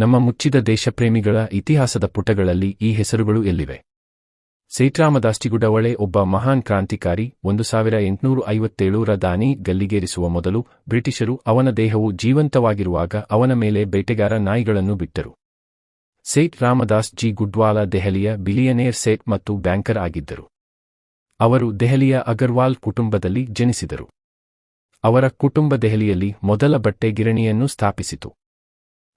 ನಮ್ಮ ಮುಚ್ಚಿದ ದೇಶಪ್ರೇಮಿಗಳ ಇತಿಹಾಸದ ಪುಟಗಳಲ್ಲಿ ಈ ಹೆಸರುಗಳು ಎಲ್ಲಿವೆ? ಸೇಟ್ರಾಮದಾಸ್ಟಿಗುಡವಳೆ ಒಬ್ಬ ಮಹಾನ್ ಕ್ರಾಂತಿಕಾರಿ, ಒಂದು ಸಾವಿರ ಎಂಟುನೂರು ಐವತ್ತೇಳರ ದಾನಿ ಗಲ್ಲಿಗೇರಿಸುವ ಮೊದಲು ಬ್ರಿಟಿಷರು ಅವನ ದೇಹವು ಜೀವಂತವಾಗಿರುವಾಗ ಅವನ ಮೇಲೆ ಬೇಟೆಗಾರ ನಾಯಿಗಳನ್ನು ಬಿಟ್ಟರು. ಸೇಟ್ ರಾಮದಾಸ್ ಜಿ ಗುಡ್ವಾಲ ದೆಹಲಿಯ ಬಿಲಿಯನೇರ್ ಸೇಟ್ ಮತ್ತು ಬ್ಯಾಂಕರ್ ಆಗಿದ್ದರು. ಅವರು ದೆಹಲಿಯ ಅಗರ್ವಾಲ್ ಕುಟುಂಬದಲ್ಲಿ ಜನಿಸಿದರು. ಅವರ ಕುಟುಂಬ ದೆಹಲಿಯಲ್ಲಿ ಮೊದಲ ಬಟ್ಟೆ ಗಿರಣಿಯನ್ನು ಸ್ಥಾಪಿಸಿತು.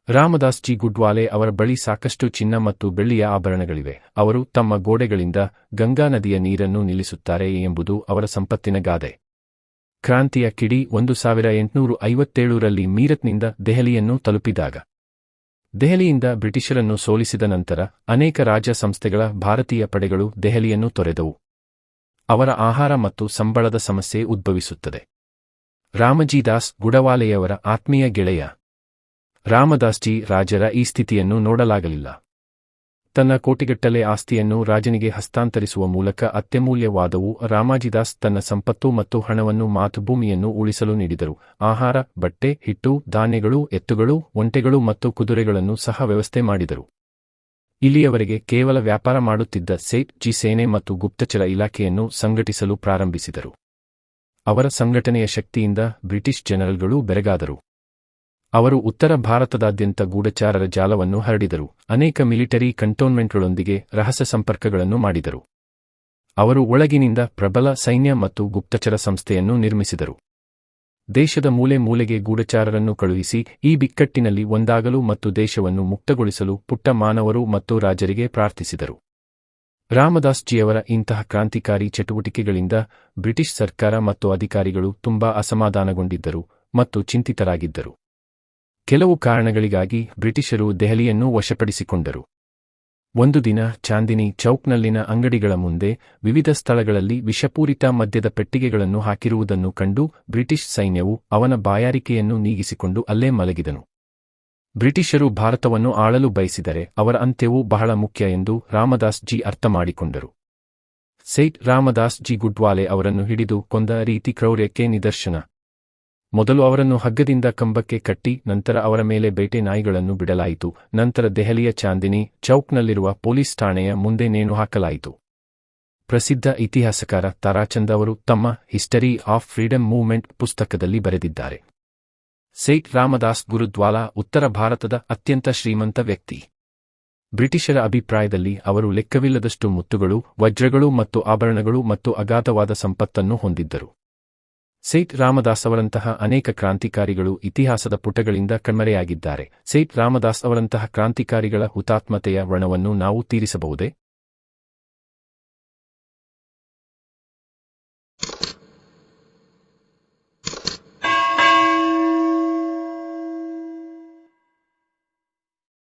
ರಾಮದಾಸ್ ಜಿ ಗುಡ್ವಾಲೆ ಅವರ ಬಳಿ ಸಾಕಷ್ಟು ಚಿನ್ನ ಮತ್ತು ಬೆಳ್ಳಿಯ ಆಭರಣಗಳಿವೆ. ಅವರು ತಮ್ಮ ಗೋಡೆಗಳಿಂದ ಗಂಗಾ ನದಿಯ ನೀರನ್ನು ನಿಲ್ಲಿಸುತ್ತಾರೆ ಎಂಬುದು ಅವರ ಸಂಪತ್ತಿನ ಗಾದೆ. ಕ್ರಾಂತಿಯ ಕಿಡಿ ಒಂದು ಸಾವಿರ ಎಂಟುನೂರು ಐವತ್ತೇಳರಲ್ಲಿ ಮೀರತ್ನಿಂದ ದೆಹಲಿಯನ್ನು ತಲುಪಿದಾಗ. ದೆಹಲಿಯಿಂದ ಬ್ರಿಟಿಷರನ್ನು ಸೋಲಿಸಿದ ನಂತರ ಅನೇಕ ರಾಜ್ಯ ಸಂಸ್ಥೆಗಳ ಭಾರತೀಯ ಪಡೆಗಳು ದೆಹಲಿಯನ್ನು ತೊರೆದವು. ಅವರ ಆಹಾರ ಮತ್ತು ಸಂಬಳದ ಸಮಸ್ಯೆ ಉದ್ಭವಿಸುತ್ತದೆ. ರಾಮಜಿದಾಸ್ ಗುಡವಾಲೆಯವರ ಆತ್ಮೀಯ ಗೆಳೆಯ ರಾಮದಾಸ್ಜಿ ರಾಜರ ಈ ಸ್ಥಿತಿಯನ್ನು ನೋಡಲಾಗಲಿಲ್ಲ. ತನ್ನ ಕೋಟಿಗಟ್ಟಲೆ ಆಸ್ತಿಯನ್ನು ರಾಜನಿಗೆ ಹಸ್ತಾಂತರಿಸುವ ಮೂಲಕ ಅತ್ಯಮೂಲ್ಯವಾದವು ರಾಮಾಜಿದಾಸ್ ತನ್ನ ಸಂಪತ್ತು ಮತ್ತು ಹಣವನ್ನು ಮಾತೃಭೂಮಿಯನ್ನು ಉಳಿಸಲು ನೀಡಿದರು. ಆಹಾರ, ಬಟ್ಟೆ, ಹಿಟ್ಟು, ಧಾನ್ಯಗಳು, ಎತ್ತುಗಳು, ಒಂಟೆಗಳು ಮತ್ತು ಕುದುರೆಗಳನ್ನು ಸಹ ವ್ಯವಸ್ಥೆ ಮಾಡಿದರು. ಇಲ್ಲಿಯವರೆಗೆ ಕೇವಲ ವ್ಯಾಪಾರ ಮಾಡುತ್ತಿದ್ದ ಸೇಠ್ ಜಿ ಸೇನೆ ಮತ್ತು ಗುಪ್ತಚರ ಇಲಾಖೆಯನ್ನು ಸಂಘಟಿಸಲು ಪ್ರಾರಂಭಿಸಿದರು. ಅವರ ಸಂಘಟನೆಯ ಶಕ್ತಿಯಿಂದ ಬ್ರಿಟಿಷ್ ಜನರಲ್ಗಳು ಬೆರಗಾದರು. ಅವರು ಉತ್ತರ ಭಾರತದಾದ್ಯಂತ ಗೂಢಚಾರರ ಜಾಲವನ್ನು ಹರಡಿದರು. ಅನೇಕ ಮಿಲಿಟರಿ ಕಂಟೋನ್ಮೆಂಟ್ಗಳೊಂದಿಗೆ ರಹಸ್ಯ ಸಂಪರ್ಕಗಳನ್ನು ಮಾಡಿದರು. ಅವರು ಒಳಗಿನಿಂದ ಪ್ರಬಲ ಸೈನ್ಯ ಮತ್ತು ಗುಪ್ತಚರ ಸಂಸ್ಥೆಯನ್ನು ನಿರ್ಮಿಸಿದರು. ದೇಶದ ಮೂಲೆ ಮೂಲೆಗೆ ಗೂಢಚಾರರನ್ನು ಕಳುಹಿಸಿ, ಈ ಬಿಕ್ಕಟ್ಟಿನಲ್ಲಿ ಒಂದಾಗಲು ಮತ್ತು ದೇಶವನ್ನು ಮುಕ್ತಗೊಳಿಸಲು ಪುಟ್ಟ ಮಾನವರು ಮತ್ತು ರಾಜರಿಗೆ ಪ್ರಾರ್ಥಿಸಿದರು. ರಾಮದಾಸ್ಜಿಯವರ ಇಂತಹ ಕ್ರಾಂತಿಕಾರಿ ಚಟುವಟಿಕೆಗಳಿಂದ ಬ್ರಿಟಿಷ್ ಸರ್ಕಾರ ಮತ್ತು ಅಧಿಕಾರಿಗಳು ತುಂಬಾ ಅಸಮಾಧಾನಗೊಂಡಿದ್ದರು ಮತ್ತು ಚಿಂತಿತರಾಗಿದ್ದರು. ಕೆಲವು ಕಾರಣಗಳಿಗಾಗಿ ಬ್ರಿಟಿಷರು ದೆಹಲಿಯನ್ನು ವಶಪಡಿಸಿಕೊಂಡರು. ಒಂದು ದಿನ ಚಾಂದಿನಿ ಚೌಕ್ನಲ್ಲಿನ ಅಂಗಡಿಗಳ ಮುಂದೆ ವಿವಿಧ ಸ್ಥಳಗಳಲ್ಲಿ ವಿಷಪೂರಿತ ಮದ್ಯದ ಪೆಟ್ಟಿಗೆಗಳನ್ನು ಹಾಕಿರುವುದನ್ನು ಕಂಡು ಬ್ರಿಟಿಷ್ ಸೈನ್ಯವು ಅವನ ಬಾಯಾರಿಕೆಯನ್ನು ನೀಗಿಸಿಕೊಂಡು ಅಲ್ಲೇ ಮಲಗಿದನು. ಬ್ರಿಟಿಷರು ಭಾರತವನ್ನು ಆಳಲು ಬಯಸಿದರೆ ಅವರ ಅಂತ್ಯವು ಬಹಳ ಮುಖ್ಯ ಎಂದು ರಾಮದಾಸ್ ಜಿ ಅರ್ಥ ಮಾಡಿಕೊಂಡರು ಸೇಟ್ ರಾಮದಾಸ್ ಜಿ ಗುಡ್ವಾಲೆ ಅವರನ್ನು ಹಿಡಿದು ಕೊಂದ ರೀತಿ ಕ್ರೌರ್ಯಕ್ಕೆ ನಿದರ್ಶನ. ಮೊದಲು ಅವರನ್ನು ಹಗ್ಗದಿಂದ ಕಂಬಕ್ಕೆ ಕಟ್ಟಿ, ನಂತರ ಅವರ ಮೇಲೆ ಬೇಟೆ ನಾಯಿಗಳನ್ನು ಬಿಡಲಾಯಿತು. ನಂತರ ದೆಹಲಿಯ ಚಾಂದಿನಿ ಚೌಕ್ನಲ್ಲಿರುವ ಪೊಲೀಸ್ ಠಾಣೆಯ ಮುಂದೆ ನೇಣು ಹಾಕಲಾಯಿತು. ಪ್ರಸಿದ್ಧ ಇತಿಹಾಸಕಾರ ತಾರಾಚಂದ್ ಅವರು ತಮ್ಮ ಹಿಸ್ಟರಿ ಆಫ್ ಫ್ರೀಡಂ ಮೂವ್ಮೆಂಟ್ ಪುಸ್ತಕದಲ್ಲಿ ಬರೆದಿದ್ದಾರೆ. ಸೇಟ್ ರಾಮದಾಸ್ ಗುರುದ್ವಾಲ, ಉತ್ತರ ಭಾರತದ ಅತ್ಯಂತ ಶ್ರೀಮಂತ ವ್ಯಕ್ತಿ. ಬ್ರಿಟಿಷರ ಅಭಿಪ್ರಾಯದಲ್ಲಿ ಅವರು ಲೆಕ್ಕವಿಲ್ಲದಷ್ಟು ಮುತ್ತುಗಳು, ವಜ್ರಗಳು ಮತ್ತು ಆಭರಣಗಳು ಮತ್ತು ಅಗಾಧವಾದ ಸಂಪತ್ತನ್ನು ಹೊಂದಿದ್ದರು. ಸೇಠ್ ರಾಮದಾಸ್ ಅವರಂತಹ ಅನೇಕ ಕ್ರಾಂತಿಕಾರಿಗಳು ಇತಿಹಾಸದ ಪುಟಗಳಿಂದ ಕಣ್ಮರೆಯಾಗಿದ್ದಾರೆ. ಸೇಟ್ ರಾಮದಾಸ್ ಅವರಂತಹ ಕ್ರಾಂತಿಕಾರಿಗಳ ಹುತಾತ್ಮತೆಯ ವ್ರಣವನ್ನು ನಾವು ತೀರಿಸಬಹುದೇ?